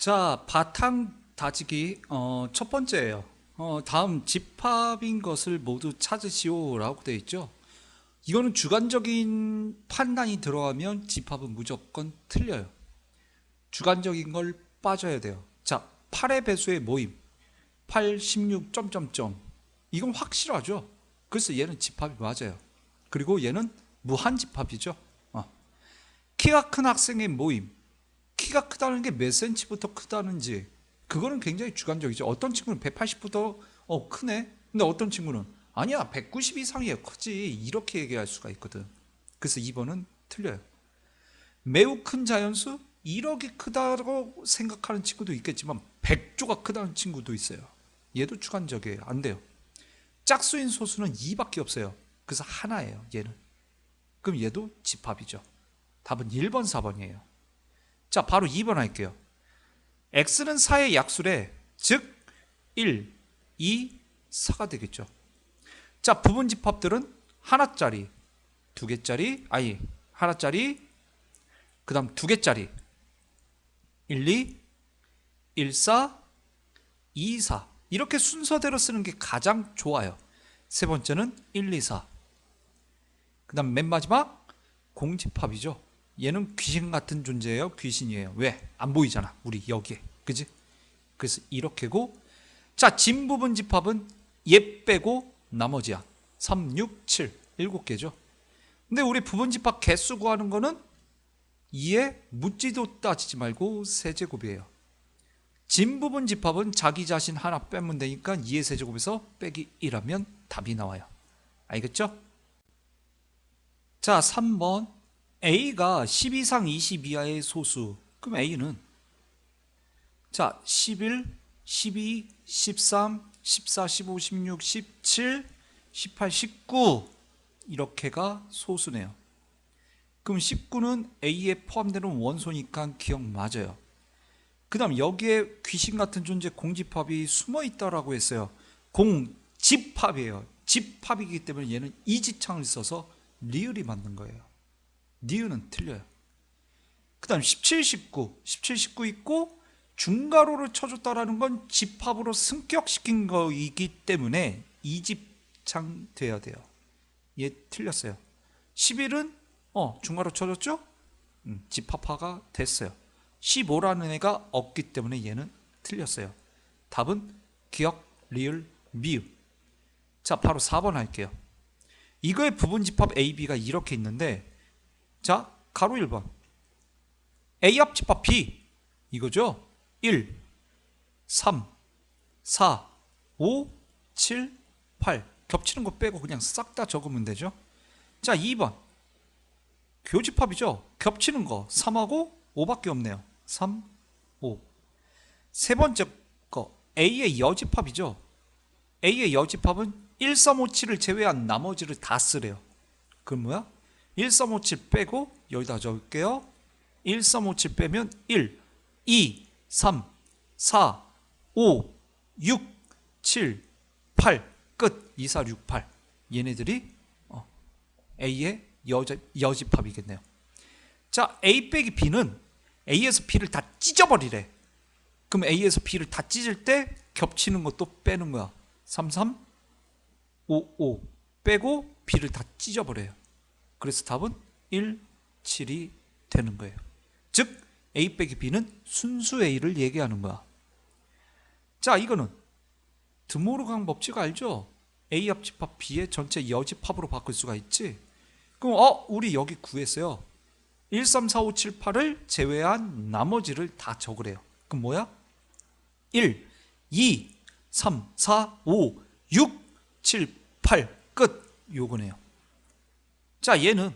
자, 바탕 다지기 어, 첫 번째예요. 어, 다음 집합인 것을 모두 찾으시오라고 되어 있죠. 이거는 주관적인 판단이 들어가면 집합은 무조건 틀려요. 주관적인 걸 빠져야 돼요. 자, 8의 배수의 모임. 8, 16, 점점점. 이건 확실하죠. 그래서 얘는 집합이 맞아요. 그리고 얘는 무한 집합이죠. 어. 키가 큰 학생의 모임. 키가 크다는 게 몇 센치부터 크다는지 그거는 굉장히 주관적이죠. 어떤 친구는 180부터 어 크네. 근데 어떤 친구는 아니야 190 이상이야 크지 이렇게 얘기할 수가 있거든. 그래서 2번은 틀려요. 매우 큰 자연수 1억이 크다고 생각하는 친구도 있겠지만 100조가 크다는 친구도 있어요. 얘도 주관적이에요. 안 돼요. 짝수인 소수는 2밖에 없어요. 그래서 하나예요. 얘는. 그럼 얘도 집합이죠. 답은 1번, 4번이에요. 자, 바로 2번 할게요. x는 4의 약수래. 즉 1, 2, 4가 되겠죠. 자, 부분 집합들은 하나짜리, 두 개짜리, 아니, 하나짜리, 그 다음 두 개짜리. 1, 2, 1, 4, 2, 4. 이렇게 순서대로 쓰는 게 가장 좋아요. 세 번째는 1, 2, 4. 그 다음 맨 마지막 공집합이죠. 얘는 귀신 같은 존재예요. 귀신이에요. 왜? 안 보이잖아. 우리 여기에. 그지? 그래서 이렇게고 자, 진 부분 집합은 얘 빼고 나머지야. 3, 6, 7. 7개죠. 근데 우리 부분 집합 개수 구하는 거는 2에 묻지도 따지지 말고 세제곱이에요. 진 부분 집합은 자기 자신 하나 빼면 되니까 2의 세제곱에서 빼기 1하면 답이 나와요. 알겠죠? 자, 3번. A가 10 이상 20 이하의 소수. 그럼 A는 자, 11, 12, 13, 14, 15, 16, 17, 18, 19 이렇게가 소수네요. 그럼 19는 A에 포함되는 원소니까 기억 맞아요. 그 다음 여기에 귀신 같은 존재 공집합이 숨어 있다라고 했어요. 공집합이에요. 집합이기 때문에 얘는 이지창을 써서 리을이 맞는 거예요. 니은은 틀려요. 그 다음 17, 19. 17, 19 있고 중가로를 쳐줬다라는 건 집합으로 승격시킨 거이기 때문에 이집창 돼야 돼요. 얘 틀렸어요. 11은 어 중가로 쳐줬죠? 음, 집합화가 됐어요. 15라는 애가 없기 때문에 얘는 틀렸어요. 답은 기억, 리을, 미음. 자, 바로 4번 할게요. 이거의 부분 집합 A, B가 이렇게 있는데 자, 가로 1번. A 합 집합 B 이거죠? 1, 3, 4, 5, 7, 8 겹치는 거 빼고 그냥 싹 다 적으면 되죠? 자, 2번. 교집합이죠? 겹치는 거 3하고 5밖에 없네요. 3, 5. 세 번째 거 A의 여집합이죠? A의 여집합은 1, 3, 5, 7을 제외한 나머지를 다 쓰래요. 그럼 뭐야? 1, 3, 5, 7 빼고 여기다 적을게요. 1, 3, 5, 7 빼면 1, 2, 3, 4, 5, 6, 7, 8 끝. 2, 4, 6, 8 얘네들이 어, A의 여집, 여집합이겠네요. 자, A 빼기 B는 A에서 B를 다 찢어버리래. 그럼 A에서 B를 다 찢을 때 겹치는 것도 빼는 거야. 3, 3, 5, 5 빼고 B를 다 찢어버려요. 그래서 답은 1, 7이 되는 거예요. 즉 A 빼기 B는 순수 A를 얘기하는 거야. 자, 이거는 드모르강 법칙 알죠? A 합집합 B의 전체 여집합으로 바꿀 수가 있지. 그럼 어, 우리 여기 구했어요. 1, 3, 4, 5, 7, 8을 제외한 나머지를 다 적으래요. 그럼 뭐야? 1, 2, 3, 4, 5, 6, 7, 8 끝. 요거네요. 자, 얘는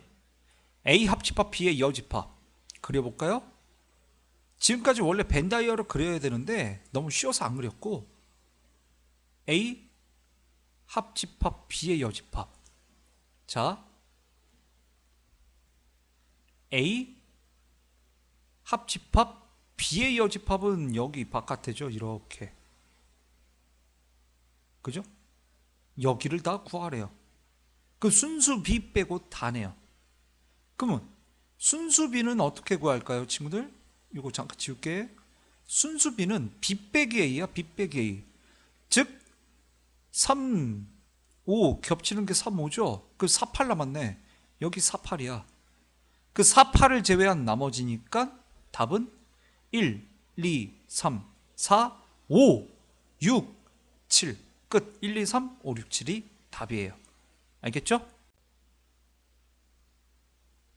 A 합집합 B의 여집합 그려볼까요? 지금까지 원래 벤다이어를 그려야 되는데 너무 쉬워서 안 그렸고 A 합집합 B의 여집합 자 A 합집합 B의 여집합은 여기 바깥에죠 이렇게 그죠? 여기를 다 구하래요 그 순수 B 빼고 다네요. 그러면 순수 B는 어떻게 구할까요, 친구들? 이거 잠깐 지울게. 순수 B는 B 빼기 A야, B 빼기 A. 즉, 3, 5 겹치는 게 3, 5죠? 그 4, 8 남았네. 여기 4, 8이야. 그 4, 8을 제외한 나머지니까 답은 1, 2, 3, 4, 5, 6, 7. 끝. 1, 2, 3, 5, 6, 7이 답이에요. 알겠죠?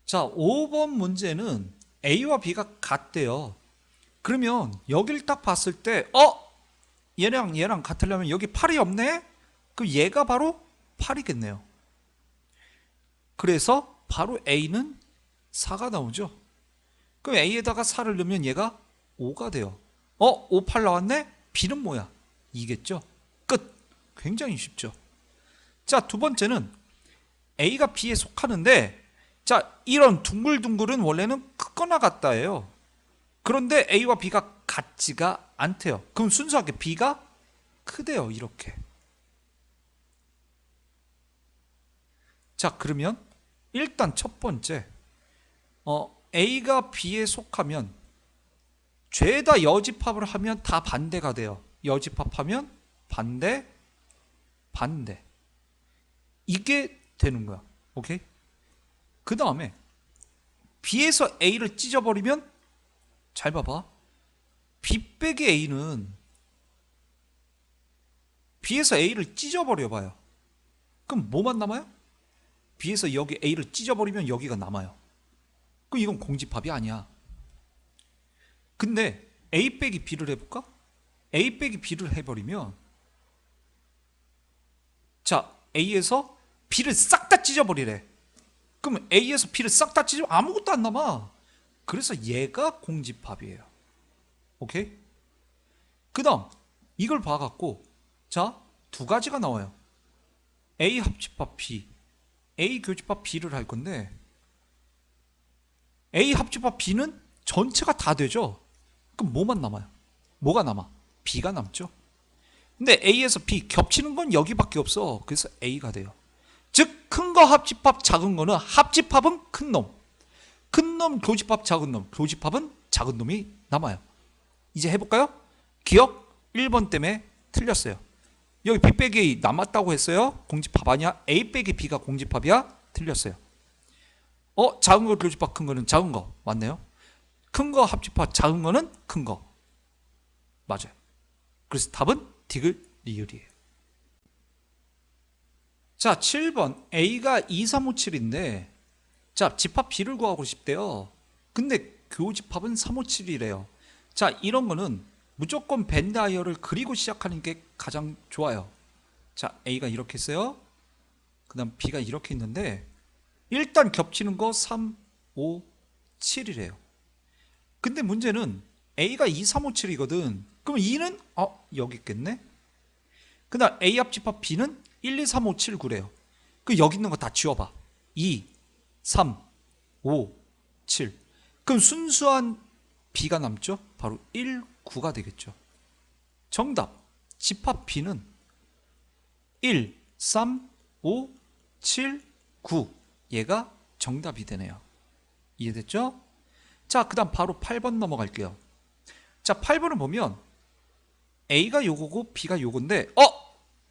자, 5번 문제는 A와 B가 같대요. 그러면 여길 딱 봤을 때, 어? 얘랑 얘랑 같으려면 여기 8이 없네? 그럼 얘가 바로 8이겠네요. 그래서 바로 A는 4가 나오죠. 그럼 A에다가 4를 넣으면 얘가 5가 돼요. 어? 5, 8 나왔네? B는 뭐야? 2겠죠? 끝. 굉장히 쉽죠. 자, 두 번째는 A가 B에 속하는데 자, 이런 둥글둥글은 원래는 크거나 같다예요. 그런데 A와 B가 같지가 않대요. 그럼 순수하게 B가 크대요. 이렇게. 자, 그러면 일단 첫 번째 어, A가 B에 속하면 죄다 여집합을 하면 다 반대가 돼요. 여집합하면 반대, 반대. 이게 되는 거야. 오케이? 그 다음에 B에서 A를 찢어버리면 잘 봐봐. B 빼기 A는 B에서 A를 찢어버려 봐요. 그럼 뭐만 남아요? B에서 여기 A를 찢어버리면 여기가 남아요. 그럼 이건 공집합이 아니야. 근데 A 빼기 B를 해볼까? A 빼기 B를 해버리면 자 A에서 B를 싹 다 찢어버리래. 그럼 A에서 B를 싹 다 찢으면 아무것도 안 남아. 그래서 얘가 공집합이에요. 오케이? 그 다음 이걸 봐갖고 자 두 가지가 나와요. A 합집합 B, A 교집합 B를 할 건데 A 합집합 B는 전체가 다 되죠. 그럼 뭐만 남아요? 뭐가 남아? B가 남죠. 근데 A에서 B 겹치는 건 여기밖에 없어. 그래서 A가 돼요. 즉 큰 거 합집합 작은 거는 합집합은 큰 놈. 큰 놈 교집합 작은 놈. 교집합은 작은 놈이 남아요. 이제 해볼까요? 기억 1번 때문에 틀렸어요. 여기 B 빼기 남았다고 했어요. 공집합 아니야? A 빼기 B가 공집합이야? 틀렸어요. 어 작은 거 교집합 큰 거는 작은 거 맞네요. 큰 거 합집합 작은 거는 큰 거 맞아요. 그래서 답은 디귿 리을이에요. 자 7번 A가 2, 3, 5, 7인데 자 집합 B를 구하고 싶대요. 근데 교집합은 3, 5, 7이래요. 자 이런 거는 무조건 벤 다이어를 그리고 시작하는 게 가장 좋아요. 자 A가 이렇게 했어요. 그 다음 B가 이렇게 있는데 일단 겹치는 거 3, 5, 7이래요. 근데 문제는 A가 2, 3, 5, 7이거든. 그럼 2는 어 여기 있겠네. 그다음 A 합집합 B는 1, 2, 3, 5, 7, 9래요. 그 여기 있는 거 다 지워봐. 2, 3, 5, 7. 그럼 순수한 B가 남죠? 바로 1, 9가 되겠죠. 정답. 집합 B는 1, 3, 5, 7, 9. 얘가 정답이 되네요. 이해됐죠? 자, 그 다음 바로 8번 넘어갈게요. 자, 8번을 보면 A가 요거고 B가 요건데, 어!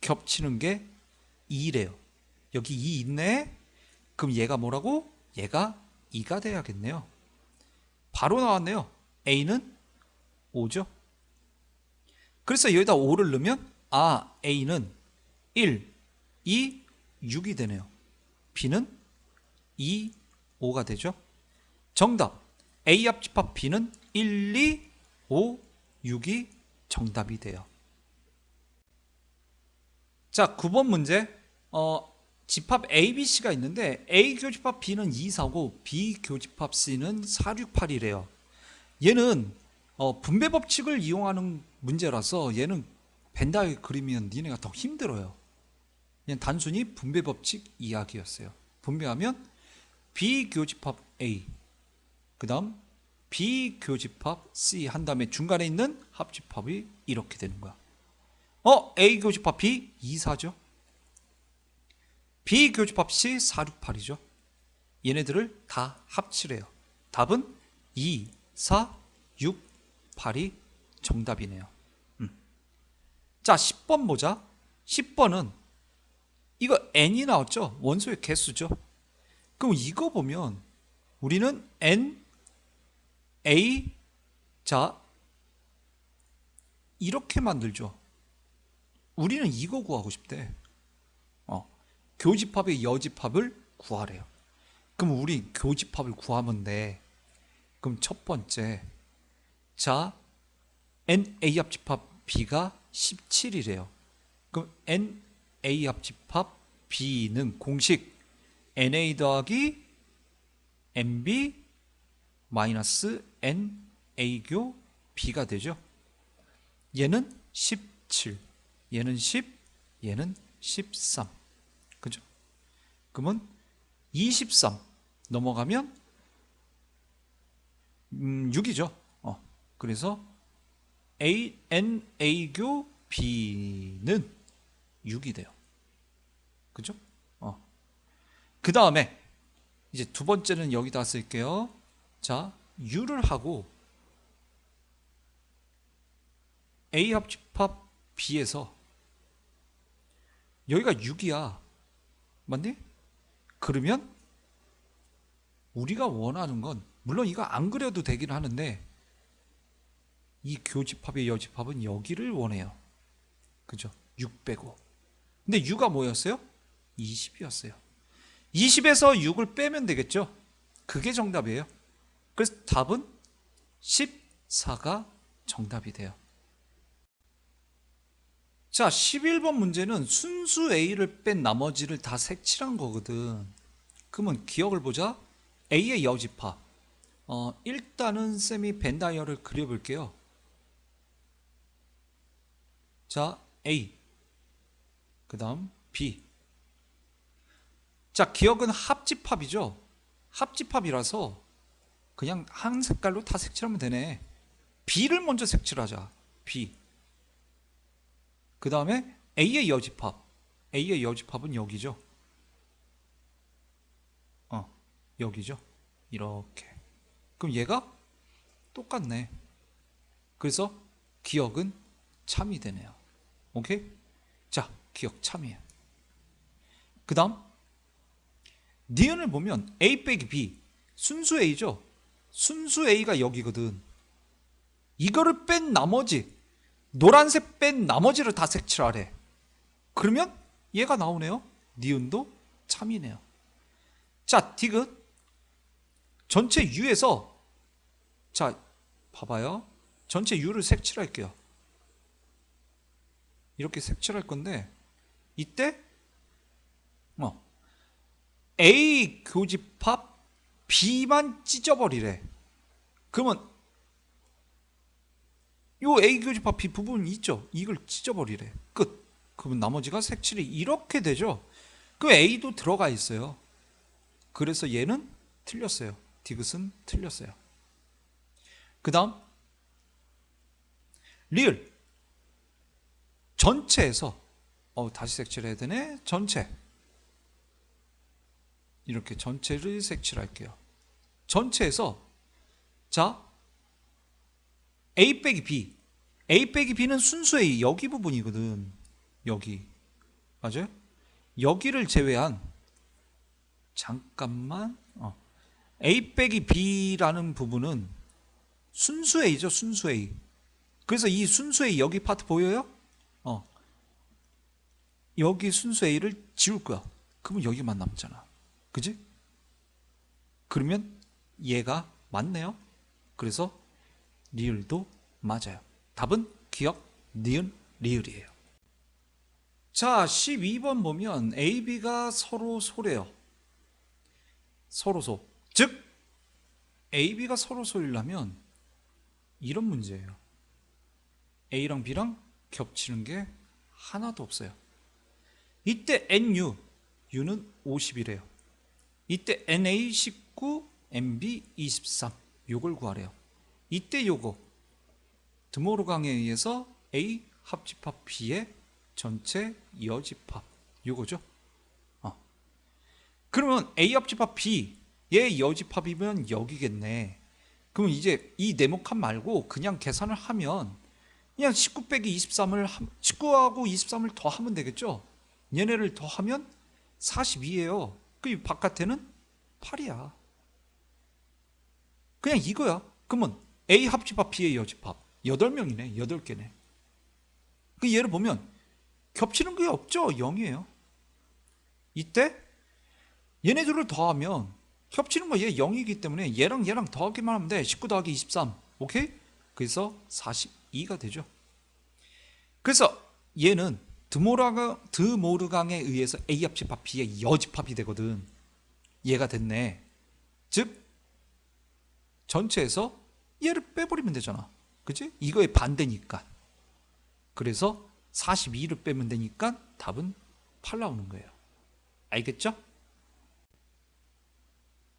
겹치는 게 2래요. 여기 2 있네? 그럼 얘가 뭐라고? 얘가 2가 돼야겠네요. 바로 나왔네요. A는 5죠. 그래서 여기다 5를 넣으면, 아, A는 1, 2, 6이 되네요. B는 2, 5가 되죠. 정답. A 합집합 B는 1, 2, 5, 6이 정답이 돼요. 자, 9번 문제. 어, 집합 A, B, C가 있는데 A 교집합 B는 2, 4고 B 교집합 C는 4, 6, 8이래요. 얘는 어, 분배 법칙을 이용하는 문제라서 얘는 벤다에 그리면 니네가 더 힘들어요. 그냥 단순히 분배 법칙 이야기였어요. 분배하면 B 교집합 A 그 다음 B 교집합 C 한 다음에 중간에 있는 합집합이 이렇게 되는 거야. 어, A 교집합 B 2, 4죠. B 교집합 C 4, 6, 8이죠. 얘네들을 다 합치래요. 답은 2, 4, 6, 8이 정답이네요. 음. 자, 10번 보자. 10번은 이거 n이 나왔죠? 원소의 개수죠. 그럼 이거 보면 우리는 n a 자 이렇게 만들죠. 우리는 이거 구하고 싶대. 어, 교집합의 여집합을 구하래요. 그럼 우리 교집합을 구하면 돼. 그럼 첫 번째, 자, n a 합집합 b가 17이래요. 그럼 n a 합집합 b는 공식 n a 더하기 n b 마이너스 n a 교 b가 되죠. 얘는 17, 얘는 10, 얘는 13. 그죠? 그러면 23 넘어가면 음, 6이죠. 어. 그래서 A N A 교 B는 6이 돼요. 그죠? 어. 그 다음에 이제 두 번째는 여기다 쓸게요. 자, U를 하고 A 합집합 B에서 여기가 6이야. 맞니? 그러면 우리가 원하는 건 물론 이거 안 그려도 되긴 하는데 이 교집합의 여집합은 여기를 원해요. 그죠? 6 빼고. 근데 6가 뭐였어요? 20이었어요. 20에서 6을 빼면 되겠죠? 그게 정답이에요. 그래서 답은 14가 정답이 돼요. 자, 11번 문제는 순수 A를 뺀 나머지를 다 색칠한 거거든. 그러면 기억을 보자. A의 여집합. 어, 일단은 쌤이 벤다이어를 그려볼게요. 자, A. 그 다음 B. 자, 기억은 합집합이죠. 합집합이라서 그냥 한 색깔로 다 색칠하면 되네. B를 먼저 색칠하자. B. 그 다음에 A의 여집합. A의 여집합은 여기죠. 어, 여기죠. 이렇게. 그럼 얘가 똑같네. 그래서 기억은 참이 되네요. 오케이? 자, 기억 참이에요. 그 다음, 니은을 보면 A 빼기 B, 순수 A죠? 순수 A가 여기거든. 이거를 뺀 나머지, 노란색 뺀 나머지를 다 색칠하래. 그러면 얘가 나오네요. 니은도 참이네요. 자, 디귿. 전체 U에서 자, 봐봐요. 전체 U를 색칠할게요. 이렇게 색칠할 건데 이때 어, A 교집합 B만 찢어버리래. 그러면 요 A 교집합 B 부분 있죠? 이걸 찢어버리래. 끝. 그러면 나머지가 색칠이 이렇게 되죠? 그 A도 들어가 있어요. 그래서 얘는 틀렸어요. 디귿은 틀렸어요. 그 다음 리을 전체에서 어, 다시 색칠해야 되네. 전체 이렇게 전체를 색칠할게요. 전체에서 자 A 빼기 B A 빼기 B는 순수 A 여기 부분이거든. 여기 맞아요? 여기를 제외한 잠깐만 어. A 빼기 B라는 부분은 순수 A죠 순수 A 그래서 이 순수 A 여기 파트 보여요? 어. 여기 순수 A를 지울 거야 그러면 여기만 남잖아 그지? 그러면 얘가 맞네요 그래서 리을도 맞아요 답은 기억 니은 리을이에요 자 12번 보면 A, B가 서로 소래요 서로 소. 즉 A, B가 서로 소이려면 이런 문제예요. A랑 B랑 겹치는 게 하나도 없어요. 이때 NU, U는 50이래요. 이때 NA 19, MB 23. 요걸 구하래요. 이때 요거 드모르 강에 의해서 A 합집합 B의 전체 여집합 요거죠. 그러면 A 합집합 B의 여집합이면 여기겠네. 그럼 이제 이 네모칸 말고 그냥 계산을 하면 그냥 19 빼기 23을 19하고 23을 더 하면 되겠죠. 얘네를 더 하면 42예요. 그 바깥에는 8이야. 그냥 이거야. 그러면 A 합집합 B의 여집합 8명이네. 8개네. 그 얘를 보면 겹치는 게 없죠. 0이에요. 이때 얘네들을 더하면 겹치는 거 얘 0이기 때문에 얘랑 얘랑 더하기만 하면 돼. 19 더하기 23. 오케이? 그래서 42가 되죠. 그래서 얘는 드모르강, 드모르강에 의해서 A 합집합 B의 여집합이 되거든. 얘가 됐네. 즉 전체에서 얘를 빼버리면 되잖아. 그지? 이거의 반대니까. 그래서 42를 빼면 되니까 답은 8 나오는 거예요. 알겠죠?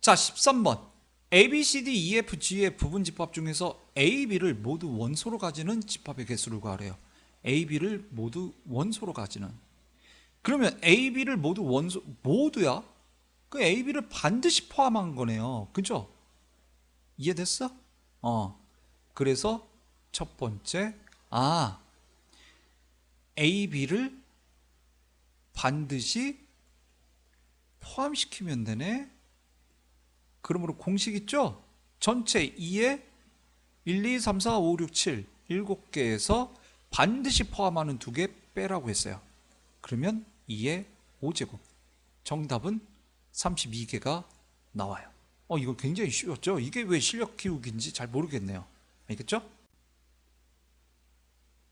자, 13번. A, B, C, D, E, F, G의 부분 집합 중에서 A, B를 모두 원소로 가지는 집합의 개수를 구하래요. A, B를 모두 원소로 가지는. 그러면 A, B를 모두 원소 모두야? 그 A, B를 반드시 포함한 거네요. 그죠? 이해됐어? 어. 그래서 첫 번째 아 A, B를 반드시 포함시키면 되네. 그러므로 공식 있죠? 전체 2에 1, 2, 3, 4, 5, 6, 7 7개에서 반드시 포함하는 두 개 빼라고 했어요. 그러면 2의 5제곱. 정답은 32개가 나와요. 어, 이거 굉장히 쉬웠죠? 이게 왜 실력 키우기인지 잘 모르겠네요. 알겠죠?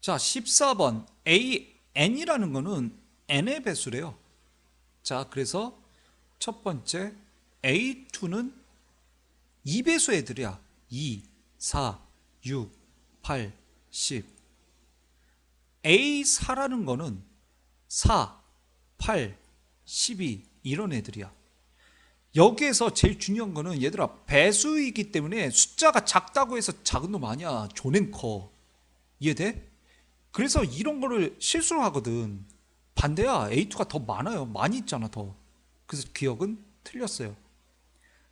자, 14번. A, N이라는 거는 N의 배수래요. 자, 그래서 첫 번째 A2는 2배수 애들이야. 2, 4, 6, 8, 10. A4라는 거는 4, 8, 12 이런 애들이야. 여기에서 제일 중요한 거는 얘들아 배수이기 때문에 숫자가 작다고 해서 작은 놈 아니야. 조낸 커. 이해돼? 그래서 이런 거를 실수를 하거든. 반대야. A2가 더 많아요. 많이 있잖아, 더. 그래서 기억은 틀렸어요.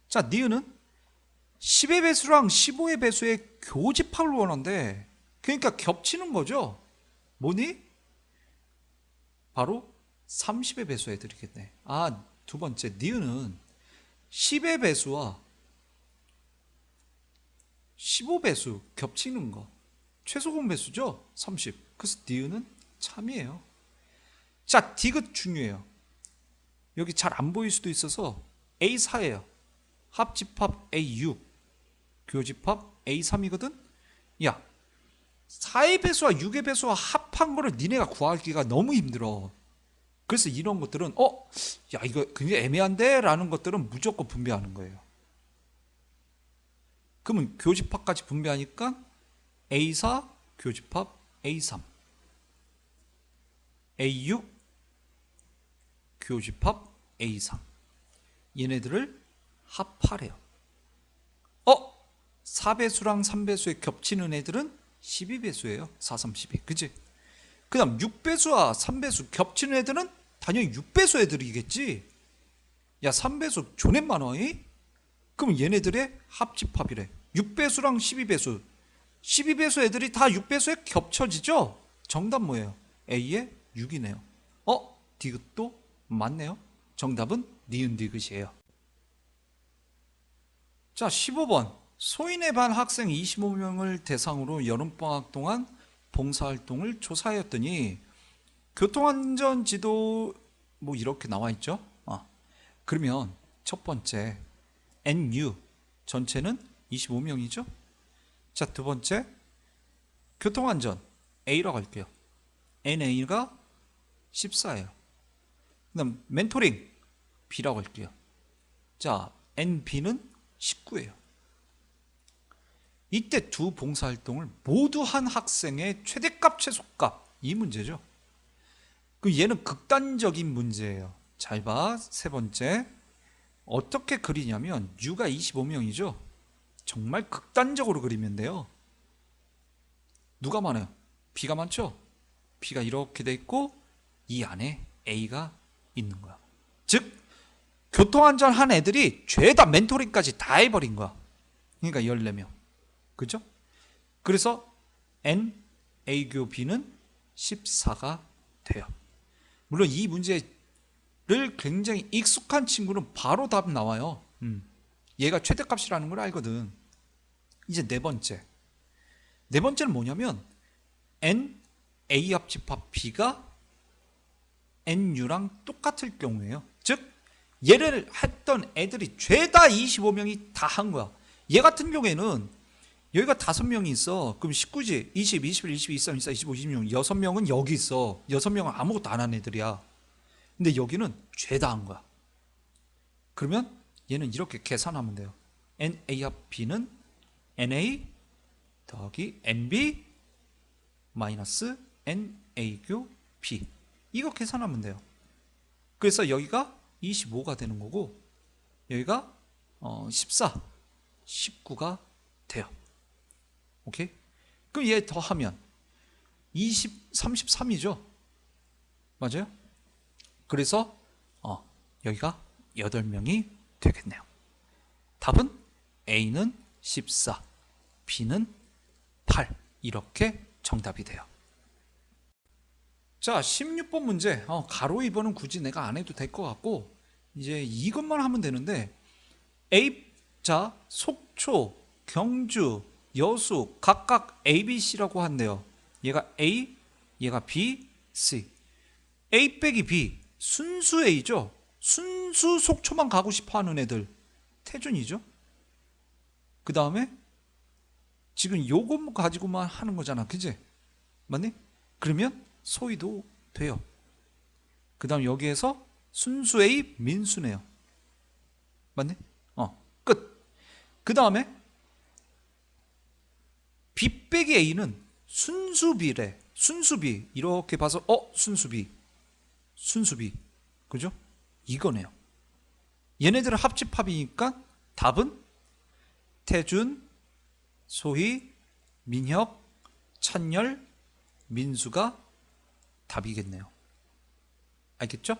자, 니은은 10의 배수랑 15의 배수의 교집합을 원한대. 그러니까 겹치는 거죠. 뭐니? 바로 30의 배수 애들이겠네. 아, 두 번째 니은은 10의 배수와 15배수 겹치는 거. 최소공 배수죠? 30. 그래서 니은은 참이에요. 자, 디귿 중요해요. 여기 잘 안 보일 수도 있어서 A4예요. 합집합 A6, 교집합 A3이거든. 야, 4의 배수와 6의 배수와 합한 거를 니네가 구하기가 너무 힘들어. 그래서 이런 것들은 어, 야 이거 굉장히 애매한데 라는 것들은 무조건 분배하는 거예요. 그러면 교집합까지 분배하니까 A4 교집합 A3, A6 교집합 A3 얘네들을 합하래요. 어? 4배수랑 3배수에 겹치는 애들은 12배수예요. 4, 3, 12. 그치? 그 다음 6배수와 3배수 겹치는 애들은 당연히 6배수 애들이겠지. 야 3배수 존댓 많아이? 그럼 얘네들의 합집합이래. 6배수랑 12배수. 12배수 애들이 다 6배수에 겹쳐지죠? 정답 뭐예요? A의 6이네요. 어? 디귿도 맞네요. 정답은 니은 디귿이에요. 자, 15번. 소인의 반 학생 25명을 대상으로 여름방학 동안 봉사활동을 조사하였더니 교통안전 지도 뭐 이렇게 나와 있죠. 아, 그러면 첫 번째 NU 전체는 25명이죠. 자, 두 번째 교통안전 A라고 할게요. NA가 14예요. 그다음 멘토링 B라고 할게요. 자, NB는 19예요. 이때 두 봉사활동을 모두 한 학생의 최대값 최소값 이 문제죠. 그 얘는 극단적인 문제예요. 잘 봐. 세 번째. 어떻게 그리냐면 U가 25명이죠. 정말 극단적으로 그리면 돼요. 누가 많아요? B가 많죠? B가 이렇게 돼 있고 이 안에 A가 있는 거야. 즉 교통안전 한 애들이 죄다 멘토링까지 다 해버린 거야. 그러니까 14명. 그죠? 그래서 N, A교 B는 14가 돼요. 물론 이 문제를 굉장히 익숙한 친구는 바로 답 나와요. 음. 얘가 최대값이라는 걸 알거든. 이제 네 번째. 네 번째는 뭐냐면 n a 합 집합 b가 nu랑 똑같을 경우에요. 즉 얘를 했던 애들이 죄다 25명이 다 한 거야. 얘 같은 경우에는 여기가 다섯 명이 있어. 그럼 19지. 20, 21, 22, 23, 24, 25, 26. 여섯 명은 여기 있어. 여섯 명은 아무것도 안 한 애들이야. 근데 여기는 죄다 한 거야. 그러면 얘는 이렇게 계산하면 돼요. NA 합 B는 NA 더하기 NB 마이너스 NA교 B. 이거 계산하면 돼요. 그래서 여기가 25가 되는 거고 여기가 어, 14, 19가 돼요. 오케이? 그럼 얘 더하면 20, 33이죠. 맞아요? 그래서 어, 여기가 8명이 되겠네요. 답은 A는 14, B는 8 이렇게 정답이 돼요. 자, 16번 문제. 어, 가로 2번은 굳이 내가 안 해도 될 것 같고 이제 이것만 하면 되는데 A 자, 속초, 경주, 여수 각각 A, B, C라고 한대요. 얘가 A, 얘가 B, C. A 빼기 B 순수 A죠. 순수 속초만 가고 싶어 하는 애들 태준이죠. 그 다음에 지금 요것 가지고만 하는 거잖아. 그지? 맞니? 그러면 소위도 돼요. 그 다음 여기에서 순수 A 민수네요. 맞니? 어, 끝. 그 다음에 빼기 A는 순수 B래. 순수 B. 이렇게 봐서 어, 순수 B. 순수 B. 그죠? 이거네요. 얘네들은 합집합이니까 답은 태준, 소희, 민혁, 찬열, 민수가 답이겠네요. 알겠죠?